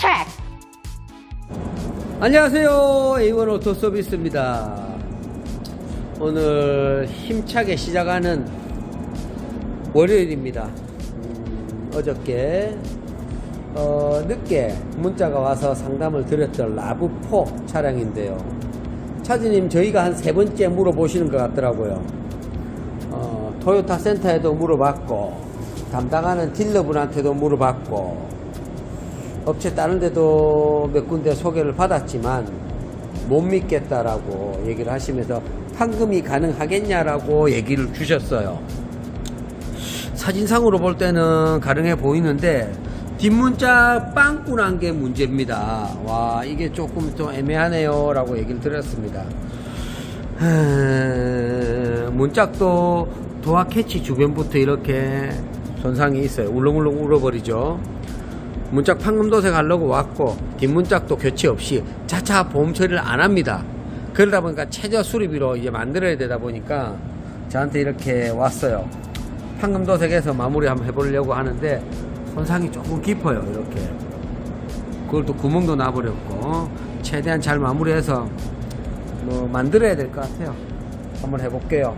check. 안녕하세요. A1 오토 서비스입니다. 오늘 힘차게 시작하는 월요일입니다. 음, 어저께 어, 늦게 문자가 와서 상담을 드렸던 라브4 차량인데요. 차주님 저희가 한 세 번째 물어보시는 것 같더라고요. 어, 토요타 센터에도 물어봤고 담당하는 딜러분한테도 물어봤고 업체 다른 데도 몇 군데 소개를 받았지만 못 믿겠다라고 얘기를 하시면서 판금이 가능하겠냐라고 얘기를 주셨어요. 사진상으로 볼 때는 가능해 보이는데 뒷문자 빵꾸 난 게 문제입니다. 와 이게 조금 좀 애매하네요 라고 얘기를 드렸습니다. 하, 문짝도 도화 캐치 주변부터 이렇게 손상이 있어요. 울렁울렁 울어버리죠. 문짝 판금도색 하려고 왔고 뒷문짝도 교체 없이 자차 보험 처리를 안 합니다. 그러다 보니까 최저 수리비로 이제 만들어야 되다 보니까 저한테 이렇게 왔어요. 판금도색에서 마무리 한번 해보려고 하는데 손상이 조금 깊어요. 이렇게 그걸 또 구멍도 나버렸고 최대한 잘 마무리해서 뭐 만들어야 될 것 같아요. 한번 해볼게요.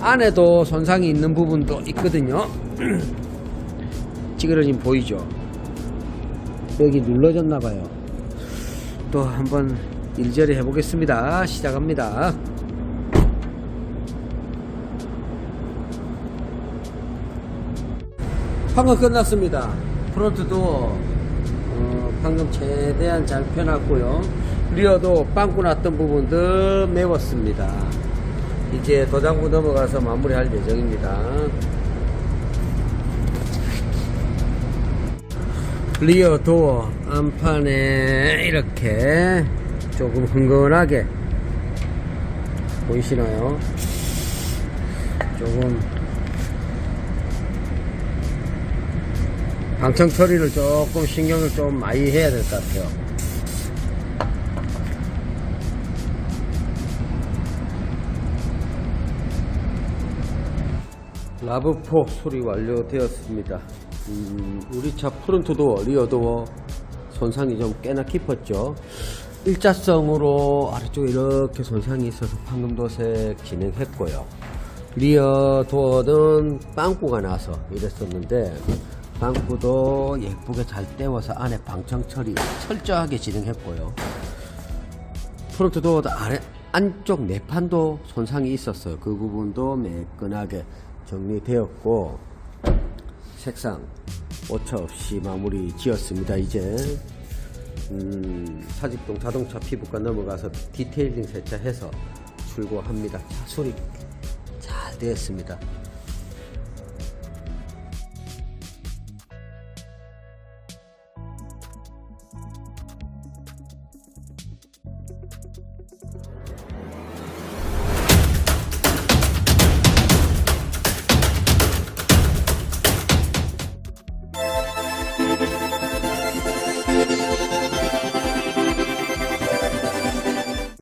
안에도 손상이 있는 부분도 있거든요. 찌그러진 보이죠? 여기 눌러졌나봐요. 또 한번 일절히 해보겠습니다. 시작합니다. 방금 끝났습니다. 프론트 도어 어, 방금 최대한 잘 펴놨고요. 리어도 빵꾸 났던 부분들 메웠습니다. 이제 도장부 넘어가서 마무리할 예정입니다. 리어 도어 안판에 이렇게 조금 흥건하게 보이시나요? 조금 방청 처리를 조금 신경을 좀 많이 해야 될 것 같아요. 라브4 소리 완료되었습니다. 음, 우리 차 프론트 도어, 리어 도어 손상이 좀 꽤나 깊었죠. 일자성으로 아래쪽에 이렇게 손상이 있어서 판금도색 진행했고요. 리어 도어는 빵꾸가 나서 이랬었는데 빵꾸도 예쁘게 잘 떼워서 안에 방청 처리 철저하게 진행했고요. 프론트 도어도 아래 안쪽 내판도 손상이 있었어요. 그 부분도 매끈하게 정리되었고 색상 오차 없이 마무리 지었습니다. 이제 음, 사직동 자동차 피부과 넘어가서 디테일링 세차해서 출고합니다. 차 소리 잘 되었습니다.